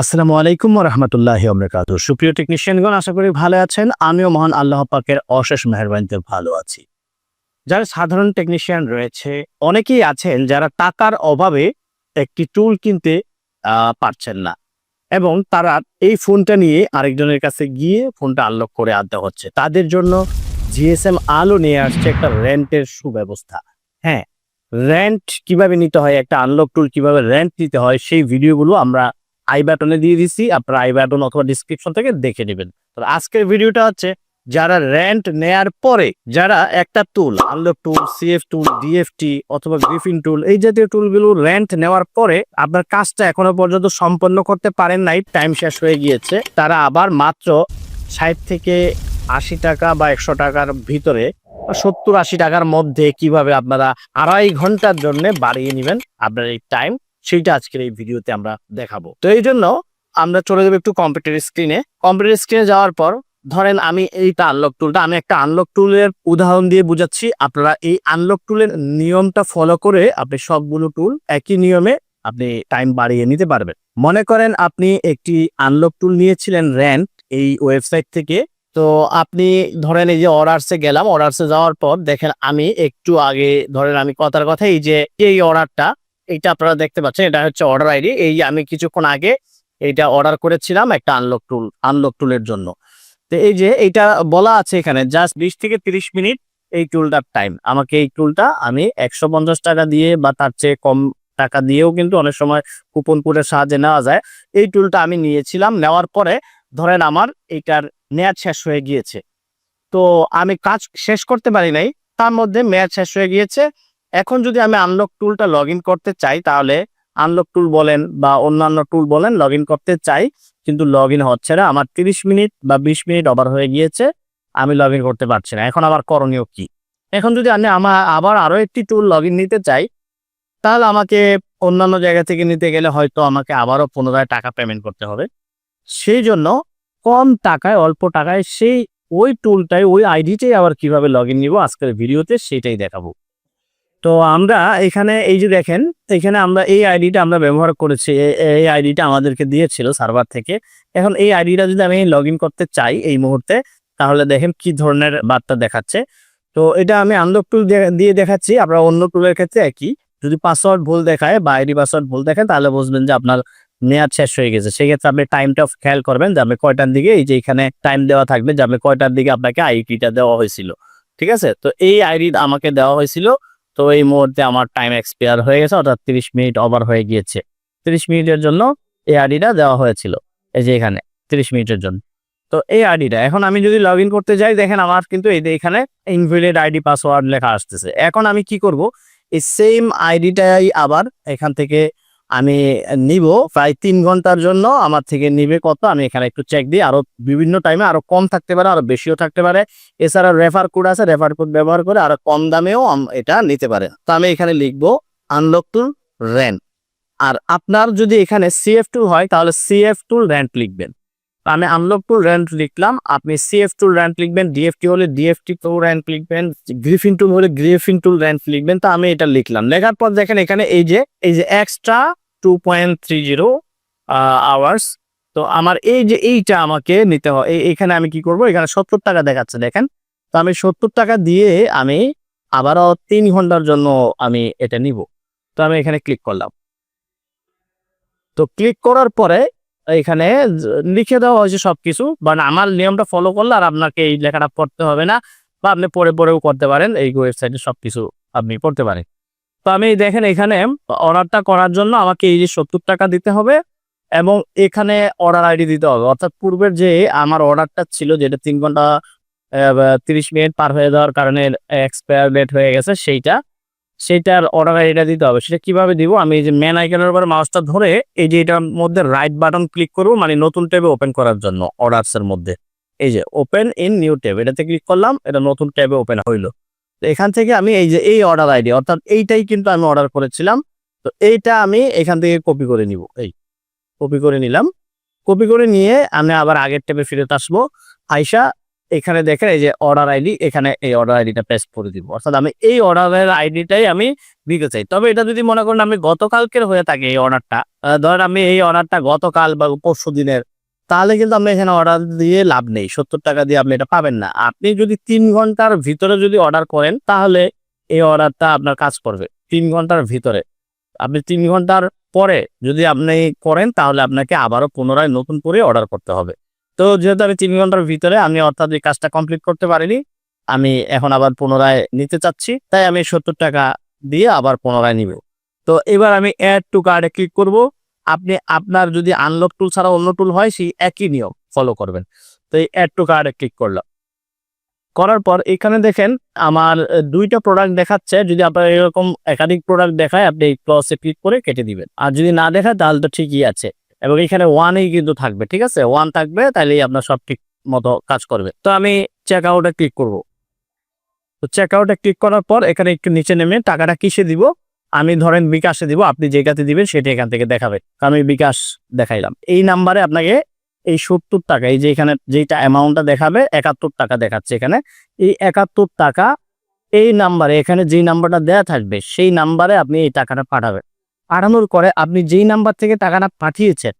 আসসালামু আলাইকুম রহমতুল্লাহ আমরাকাত সুপ্রিয় টেকনিশিয়ানগণ আশা করি ভালো আছেন। আমিও মহান আল্লাহ পাকের অশেষ মেহরবানিতে ভালো আছি। যারা সাধারণ টেকনিশিয়ান রয়েছে, অনেকেই আছেন যারা টাকার অভাবে একটি টুল কিনতে পারছেন না। এবং তারা এই ফোনটা নিয়ে আরেকজনের কাছে গিয়ে ফোনটা আনলক করে আনতে হচ্ছে। তাদের জন্য জিএসএম আলো নিয়ে আসছে একটা রেন্টের সুব্যবস্থা। হ্যাঁ রেন্ট কীভাবে নিতে হয়, একটা আনলক টুল কীভাবে রেন্ট নিতে হয়, সেই ভিডিওগুলো আমরা আই বাটনে দিয়ে দিছি, আপনারা আই বাটন অথবা ডিসক্রিপশন থেকে দেখে নেবেন। আজকের ভিডিওটা হচ্ছে, যারা রেন্ট নেয়ার পরে, যারা একটা tool unlock tool CF tool DFT অথবা গ্রিফিন টুল এই জাতীয় টুলগুলো রেন্ট নেওয়ার পরে, আপনার কাজটা এখনও পর্যন্ত সম্পন্ন করতে পারেন নাই টাইম শেষ হয়ে গিয়েছে। তারা আবার মাত্র ষাট থেকে আশি টাকা বা একশো টাকার ভিতরে সত্তর আশি টাকার মধ্যে কীভাবে আপনারা আড়াই ঘণ্টার জন্য বাড়িয়ে নেবেন, আপনার এই টাইম সেইটা আজকের এই ভিডিওতে আমরা দেখাবো। তো এই জন্য আমরা চলে যাব একটু কম্পিউটার স্ক্রিনে কম্পিউটার স্ক্রিনে যাওয়ার পর ধরেন আমি এইটা আনলক টুলটা আমি একটা আনলক টুলের উদাহরণ দিয়ে বুঝাচ্ছি। আপনারা এই আনলক টুলের নিয়মটা ফলো করে আপনি সবগুলো টুল একই নিয়মে আপনি টাইম বাড়িয়ে নিতে পারবেন। মনে করেন আপনি একটি আনলক টুল নিয়েছিলেন র্যান্ট এই ওয়েবসাইট থেকে। তো আপনি ধরেন এই যে অর্ডারসে গেলাম অর্ডারসে যাওয়ার পর দেখেন আমি একটু আগে ধরেন আমি কথার কথা এই যে এই অর্ডারটা এইটা আপনারা দেখতে পাচ্ছেন, এটা হচ্ছে অর্ডার আইডি এই আমি কিছুক্ষণ আগে এইটা অর্ডার করেছিলাম একটা আনলক টুল আনলক টুলের জন্য। তো এই যে এইটা বলা আছে এখানে জাস্ট বিশ থেকে তিরিশ মিনিট এই টুলটার টাইম আমাকে এই টুলটা আমি একশো পঞ্চাশ টাকা দিয়ে বা তার চেয়ে কম টাকা দিয়েও কিন্তু অনেক সময় কুপন কোডের সাহায্যে নেওয়া যায়। এই টুলটা আমি নিয়েছিলাম, নেওয়ার পরে ধরেন আমার এইটার মেয়াদ শেষ হয়ে গিয়েছে। তো আমি কাজ শেষ করতে পারি নাই, তার মধ্যে মেয়াদ শেষ হয়ে গিয়েছে। এখন যদি আমি আনলক টুলটা লগ করতে চাই, তাহলে আনলক টুল বলেন বা অন্যান্য টুল বলেন লগ করতে চাই, কিন্তু লগ হচ্ছে না। আমার তিরিশ মিনিট বা বিশ মিনিট ওভার হয়ে গিয়েছে, আমি লগ করতে পারছি না। এখন আবার করণীয় কি? এখন যদি আমি আমার আবার আরও একটি টুল লগ নিতে চাই, তাহলে আমাকে অন্যান্য জায়গা থেকে নিতে গেলে হয়তো আমাকে আবারও পুনরায় টাকা পেমেন্ট করতে হবে। সেই জন্য কম টাকায়, অল্প টাকায় সেই ওই টুলটাই ওই আইডিটাই আবার কীভাবে লগ ইন নিব আজকের ভিডিওতে, সেটাই দেখাবো। তো আমরা এখানে এই যে দেখেন, এখানে আমরা এই আইডিটা আমরা ব্যবহার করেছি। এই আইডিটা আমাদেরকে দিয়েছিল সার্ভার থেকে। এখন এই আইডিটা যদি আমি লগ করতে চাই এই মুহূর্তে, তাহলে দেখেন কি ধরনের বার্তা দেখাচ্ছে। তো এটা আমি আনলক টুল দিয়ে দেখাচ্ছি। আপনার অন্য টুলের ক্ষেত্রে একই। যদি পাসওয়ার্ড ভুল দেখায় বা আইডি পাসওয়ার্ড ভুল দেখায় তাহলে বুঝবেন যে আপনার মেয়াদ শেষ হয়ে গেছে। সেক্ষেত্রে আপনি টাইমটা খেয়াল করবেন যে আপনি কয়টার দিকে এই যে এখানে টাইম দেওয়া থাকবে, যে আপনি কয়টার দিকে আপনাকে আইডিটা দেওয়া হয়েছিল। ঠিক আছে? তো এই আইডি আমাকে দেওয়া হয়েছিল। তো এই মুহূর্তে আমার টাইম এক্সপায়ার হয়ে গেছে, অর্থাৎ তিরিশ মিনিট ওভার হয়ে গিয়েছে। তিরিশ মিনিটের জন্য এই আইডিটা দেওয়া হয়েছিল, এই যে এখানে, তিরিশ মিনিটের জন্য। তো এই আইডিটা এখন আমি যদি লগ করতে যাই, দেখেন আমার কিন্তু এই এখানে ইনভ্যালিড আইডি পাসওয়ার্ড লেখা আসতেছে। এখন আমি কি করব, এই সেম আইডিটাই আবার এখান থেকে আমি নিব প্রায় তিন ঘণ্টার জন্য। আমার থেকে নিবে কত? আমি এখানে একটু চেক দিই। আরও বিভিন্ন টাইমে আরও কম থাকতে পারে, আরও বেশিও থাকতে পারে। এছাড়া রেফার কোড আছে রেফার কোড ব্যবহার করে আরও কম দামেও এটা নিতে পারে তো আমি এখানে লিখব আনলক টুল র্যান্ট আর আপনার যদি এখানে সিএফ টুল হয়, তাহলে সিএফ টুল র্যান্ট লিখবেন। আমি আনলক টুল র্যান্ট লিখলাম, আপনি সিএফ টুল র্যান্ট লিখবেন ডিএফটি হলে ডিএফটি টুল র্যান্ট লিখবেন গ্রিফিন টুল হলে গ্রিফিন টুল র্যান্ট লিখবেন, তো আমি এটা লিখলাম। লেখার পর দেখেন এখানে এই যে এই যে extra two point three zero hours তো আমার এই যে এইটা আমাকে নিতে হয় এইখানে আমি কি করব, এখানে সত্তর টাকা দেখাচ্ছে, দেখেন। তো আমি সত্তর টাকা দিয়ে আমি আবারও তিন ঘণ্টার জন্য আমি এটা নিব। তো আমি এখানে ক্লিক করলাম। তো ক্লিক করার পরে এখানে লিখে দেওয়া হয়েছে সবকিছু। মানে আমার নিয়মটা ফলো করলে আর আপনাকে এই লেখাটা পড়তে হবে না বা আপনি পরে পরেও করতে পারেন। এই ওয়েবসাইটে সবকিছু আপনি পড়তে পারেন। তো আমি দেখেন এখানে অর্ডারটা করার জন্য আমাকে এই যে সত্তর টাকা দিতে হবে এবং এখানে অর্ডার আইডি দিতে হবে। অর্থাৎ পূর্বের যে আমার অর্ডারটা ছিল যেটা তিন ঘণ্টা তিরিশ মিনিট পার হয়ে যাওয়ার কারণে এক্সপায়ার ডেট হয়ে গেছে, সেইটা সেইটার অর্ডার আইডিটা দিতে হবে। সেটা কীভাবে দিব? আমি এই যে মেন আইকনের উপর মাউসটা ধরে এই যে এটার মধ্যে রাইট বাটন ক্লিক করব মানে নতুন ট্যাবে ওপেন করার জন্য অর্ডারস এর মধ্যে। এই যে ওপেন ইন নিউ ট্যাব এটাতে ক্লিক করলাম, এটা নতুন ট্যাবে ওপেন হইল। তো এখান থেকে আমি এই যে এই অর্ডার আইডি অর্থাৎ এইটাই কিন্তু আমি অর্ডার করেছিলাম। তো এইটা আমি এখান থেকে কপি করে নিব। এই কপি করে নিলাম। কপি করে নিয়ে আমি আবার আগের ট্যাবে ফিরত আসব। আইসা এখানে দেখেন এই যে অর্ডার আইডি এখানে এই অর্ডার আইডিটা পেস্ট করে দিব। অর্থাৎ আমি এই অর্ডারের আইডিটাই আমি দিতে চাই। তবে এটা যদি মনে করেন আমি গতকালকের হয়ে থাকে এই অর্ডারটা ধরেন আমি এই অর্ডারটা গতকাল বা পরশু দিনের, তাহলে কিন্তু আপনি এখানে অর্ডার দিয়ে লাভ নেই। সত্তর টাকা দিয়ে আপনি এটা পাবেন না। আপনি যদি তিন ঘণ্টার ভিতরে যদি অর্ডার করেন, তাহলে এই অর্ডারটা আপনার কাজ করবে। তিন ঘণ্টার ভিতরে। আপনি তিন ঘণ্টার পরে যদি আপনি করেন, তাহলে আপনাকে আবারও পুনরায় নতুন করে অর্ডার করতে হবে। তো যেহেতু আমি তিন ঘণ্টার ভিতরে, আমি অর্থাৎ এই কাজটা কমপ্লিট করতে পারিনি, আমি এখন আবার পুনরায় নিতে চাচ্ছি, তাই আমি সত্তর টাকা দিয়ে আবার পুনরায় নিব। তো এবার আমি অ্যাড টু কার্ডে ক্লিক করব। আপনি, আপনার যদি আনলক টুল ছাড়া অন্য টুল হয়, সেই একই নিয়ম ফলো করবেন। তো এই অ্যাড টু কার্ডে ক্লিক করলাম। করার পর এখানে দেখেন, আমার দুইটা প্রোডাক্ট দেখাচ্ছে। যদি আপনার এরকম একাধিক প্রোডাক্ট দেখায়, আপনি এই ক্লসে ক্লিক করে কেটে দিবেন। আর যদি না দেখায়, তাহলে তো ঠিকই আছে। এবং এখানে ওয়ানই কিন্তু থাকবে, ঠিক আছে? ওয়ান থাকবে তাহলেই আপনার সব ঠিক মতো কাজ করবে। তো আমি চেক আউটে ক্লিক করব। তো চেক আউটে ক্লিক করার পর এখানে একটু নিচে নেমে টাকাটা কিসে দিব? আমি ধরেন বিকাশে দিব, আপনি যেটাতে দিবেন সেটা এখান থেকে দেখাবে আমি বিকাশ দেখাইলাম। এই নাম্বারে আপনাকে এই সত্তর টাকা, এই যে এখানে যেটা অ্যামাউন্টটা দেখাবে, একাত্তর টাকা দেখাচ্ছে এখানে। এই একাত্তর টাকা এই নাম্বারে এখানে যেই নাম্বারটা দেয়া থাকবে, সেই নাম্বারে আপনি এই টাকাটা পাঠাবেন। পাঠানোর পরে আপনি যেই নাম্বার থেকে টাকাটা পাঠিয়েছেন,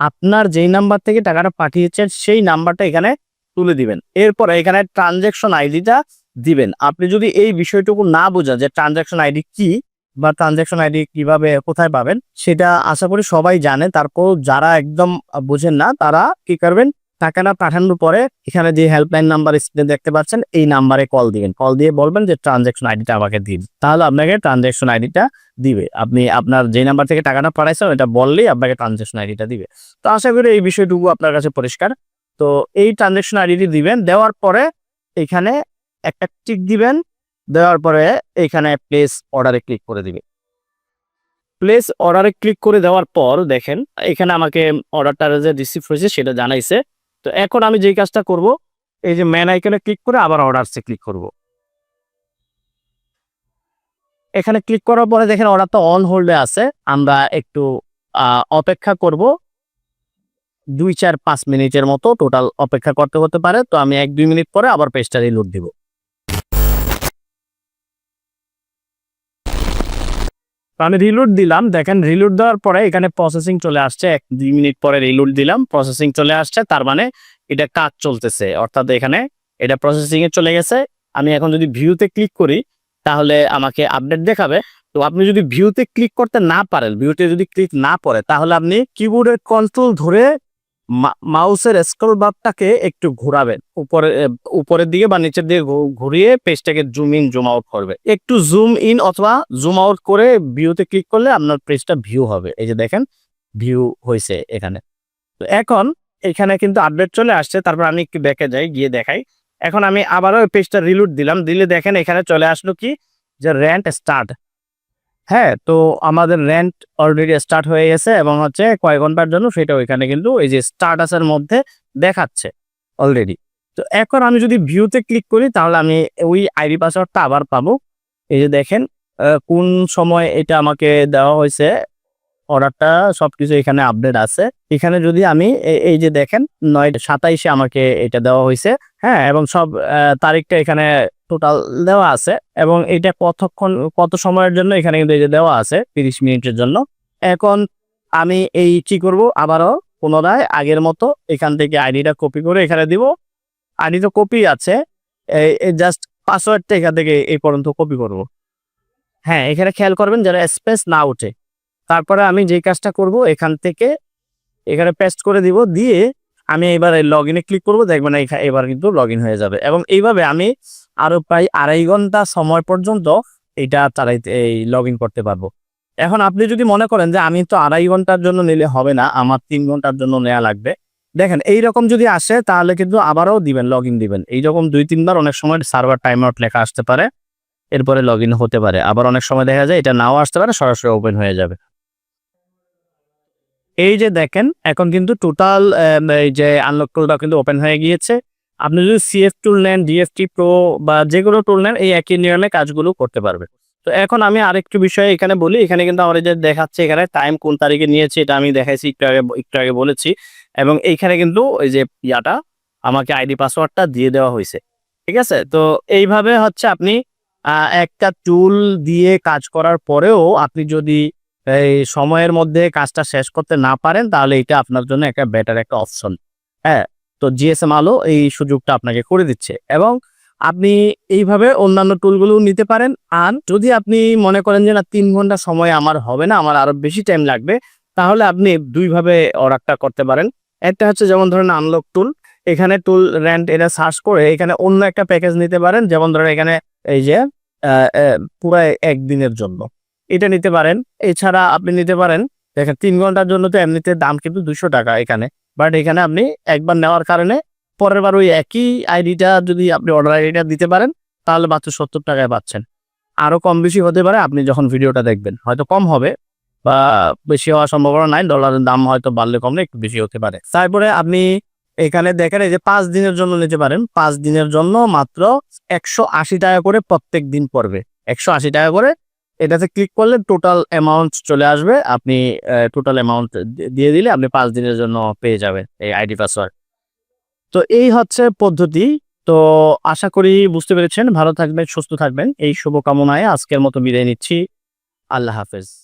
আপনার যেই নাম্বার থেকে টাকাটা পাঠিয়েছেন, সেই নাম্বারটা এখানে তুলে দিবেন। এরপরে এখানে ট্রানজ্যাকশন আইডিটা দিবেন। আপনি যদি এই বিষয়টুকু না বোঝেন যে ট্রানজ্যাকশন আইডি কি বা ট্রানজ্যাকশন আইডি কীভাবে কোথায় পাবেন, সেটা আশা করি সবাই জানে। তারপর যারা একদম বোঝেন না, তারা কি করবেন? টাকাটা পাঠানোর পরে এখানে যে হেল্পলাইন নাম্বার স্ক্রিনে দেখতে পাচ্ছেন, এই নাম্বারে কল দিবেন। কল দিয়ে বলবেন যে ট্রানজ্যাকশন আইডিটা আমাকে দিন। তাহলে আপনাকে ট্রানজ্যাকশন আইডিটা দিবে। আপনি আপনার যে নাম্বার থেকে টাকাটা পাঠাইছেন এটা বললেই আপনাকে ট্রানজ্যাকশন আইডিটা দিবে। তো আশা করি এই বিষয়টুকু আপনার কাছে পরিষ্কার। তো এই ট্রানজ্যাকশন আইডিটি দিবেন, দেওয়ার পরে এখানে একটা টিক দিবেন, দেওয়ার পরে এখানে প্লেস অর্ডারে ক্লিক করে দিবে। প্লেস অর্ডারে ক্লিক করে দেওয়ার পর দেখেন, এখানে আমাকে অর্ডারটা যে রিসিভ হয়েছে, সেটা জানাইছে। তো এখন আমি যেই কাজটা করব, এই যে ম্যান আইকনে ক্লিক করে আবার অর্ডারসে ক্লিক করব। এখানে ক্লিক করার পরে দেখেন অর্ডারটা অন হোল্ডে আছে। আমরা একটু অপেক্ষা করব। দুই, চার, পাঁচ মিনিটের মতো টোটাল অপেক্ষা করতে হতে পারে। তো আমি এক, দুই মিনিট পরে আবার পেজটা রিলোড দিব। তো আমি রিলুট দিলাম। দেখেন রিলুট দেওয়ার পরে এখানে প্রসেসিং চলে আসছে। এক, দুই মিনিট পরে রিলুট দিলাম প্রসেসিং চলে আসছে। তার মানে এটা কাজ চলতেছে। অর্থাৎ এখানে এটা প্রসেসিং এ চলে গেছে। আমি এখন যদি ভিউতে ক্লিক করি, তাহলে আমাকে আপডেট দেখাবে। তো আপনি যদি ভিউতে ক্লিক করতে না পারেন ভিউতে যদি ক্লিক না পড়ে, তাহলে আপনি কিবোর্ডের কন্ট্রোল ধরে মাউসের স্ক্রল বারটাকে একটু ঘোরাবেন। উপরে উপরের দিকে বা নিচের দিকে ঘুরিয়ে পেজটাকে জুম ইন, জুম আউট করবে। একটু জুম ইন অথবা জুম আউট করে ভিউতে ক্লিক করলে আপনার পেজটা ভিউ হবে। এই যে দেখেন, ভিউ হয়েছে এখানে। তো এখন এখানে কিন্তু আপডেট চলে আসছে, তারপর আমি একটু ব্যাকে যাই, গিয়ে দেখাই। এখন আমি আবারও পেজটা রিলুট দিলাম। দিলে দেখেন এখানে চলে আসলো কি? যে র্যান্ট স্টার্ট হ্যাঁ তো আমাদের র্যান্ট অলরেডি স্টার্ট হয়ে গেছে এবং হচ্ছে কয়েক ঘণ্টার জন্য সেটা ওইখানে কিন্তু এই যে স্টার্টাসের মধ্যে দেখাচ্ছে অলরেডি তো এখন আমি যদি ভিউতে ক্লিক করি তাহলে আমি ওই আইডি পাসওয়ার্ডটা আবার পাবো। এই যে দেখেন কোন সময় এটা আমাকে দেওয়া হয়েছে অর্ডারটা সবকিছু এখানে আপডেট আছে। এখানে যদি আমি এই যে দেখেন, নয় সাতাইশে আমাকে এটা দেওয়া হয়েছে হ্যাঁ এবং সব তারিখটা এখানে টোটাল দেওয়া আছে এবং এটা কতক্ষণ, কত সময়ের জন্য? এখানে কিন্তু এই যে দেওয়া আছে, তিরিশ মিনিটের জন্য। এখন আমি এই কি করব? আবারও পুনরায় আগের মতো এখান থেকে আইডিটা কপি করে এখানে দিব। আইডি তো কপি আছে জাস্ট পাসওয়ার্ডটা এখান থেকে এই পর্যন্ত কপি করব। হ্যাঁ এখানে খেয়াল করবেন যেন স্পেস না উঠে তারপরে আমি যে কাজটা করব, এখান থেকে এখানে পেস্ট করে দিব, দিয়ে আমি এবার লগ ইনে ক্লিক করব। দেখবেন এবার কিন্তু লগ হয়ে যাবে। এবং এইভাবে আমি আরও প্রায় আড়াই ঘণ্টা সময় পর্যন্ত এটা চালাইতে, এই লগ করতে পারব। এখন আপনি যদি মনে করেন যে আমি তো আড়াই ঘণ্টার জন্য নিলে হবে না, আমার তিন ঘণ্টার জন্য নেওয়া লাগবে। দেখেন এই রকম যদি আসে তাহলে কিন্তু আবারও দিবেন লগ ইন দিবেন এইরকম দুই, তিনবার অনেক সময় সার্ভার টাইম আউট লেখা আসতে পারে, এরপরে লগ ইন হতে পারে। আবার অনেক সময় দেখা যায় এটা নাও আসতে পারে, সরাসরি ওপেন হয়ে যাবে। এই যে দেখেন, এখন কিন্তু টোটাল এই যে আনলক টুলটা কিন্তু ওপেন হয়ে গিয়েছে। আপনি যদি সিএফ টুল নেন ডিএফটি প্রো বা যে কোনো টুল নেন, এই একই নিয়মে কাজগুলো করতে পারবে তো এখন আমি আরেকটু বিষয়ে এখানে বলি, এখানে কিন্তু আমার যে দেখাচ্ছে এখানে টাইম কোন তারিখে নিয়েছে, এটা আমি দেখাইছি, একটু আগে একটু আগে বলেছি। এবং এইখানে কিন্তু ওই যে ইয়াটা, আমাকে আইডি পাসওয়ার্ডটা দিয়ে দেওয়া হয়েছে। ঠিক আছে? তো এইভাবে হচ্ছে আপনি একটা টুল দিয়ে কাজ করার পরেও আপনি যদি এই সময়ের মধ্যে কাজটা শেষ করতে না পারেন, তাহলে এটা আপনার জন্য একটা বেটার একটা অপশন হ্যাঁ? তো জিএসএম আলো এই সুযোগটা আপনাকে করে দিচ্ছে এবং আপনি এইভাবে অন্যান্য টুলগুলো নিতে পারেন। আর যদি আপনি মনে করেন যে না, তিন ঘণ্টা সময় আমার হবে না, আমার আরও বেশি টাইম লাগবে, তাহলে আপনি দুইভাবে অর্ডারটা করতে পারেন। একটা হচ্ছে যেমন ধরেন আনলক টুল এখানে টুল র্যান্ট এটা সার্চ করে এখানে অন্য একটা প্যাকেজ নিতে পারেন, যেমন ধরেন এখানে এই যে পুরো একদিনের জন্য। এটা নিতে পারেন। এছাড়া আপনি নিতে পারেন, দেখেন তিন ঘণ্টার জন্য তো এমনিতে দাম কিন্তু দুশো টাকা এখানে। বাট এখানে আপনি একবার নেওয়ার কারণে পরের বার ওই একই আইডিটা যদি আপনি অর্ডার আইডিটা দিতে পারেন, তাহলে মাত্র সত্তর টাকায় পাচ্ছেন। আরও কম বেশি হতে পারে আপনি যখন ভিডিওটা দেখবেন। হয়তো কম হবে বা বেশি হওয়ার সম্ভাবনা নাই ডলারের দাম হয়তো বাড়লে কমলে একটু বেশি হতে পারে। তারপরে আপনি এখানে দেখেন এই যে পাঁচ দিনের জন্য নিতে পারেন। পাঁচ দিনের জন্য মাত্র একশো আশি টাকা করে প্রত্যেক দিন পড়বে। একশো আশি টাকা করে এটাতে ক্লিক করলে টোটাল অ্যামাউন্ট চলে আসবে। আপনি টোটাল অ্যামাউন্ট দিয়ে দিলে আপনি পাঁচ দিনের জন্য পেয়ে যাবেন এই আইডি পাসওয়ার্ড তো এই হচ্ছে পদ্ধতি। তো আশা করি বুঝতে পেরেছেন। ভালো থাকবেন, সুস্থ থাকবেন। এই শুভকামনায় আজকের মতো বিদায় নিচ্ছি। আল্লাহ হাফেজ।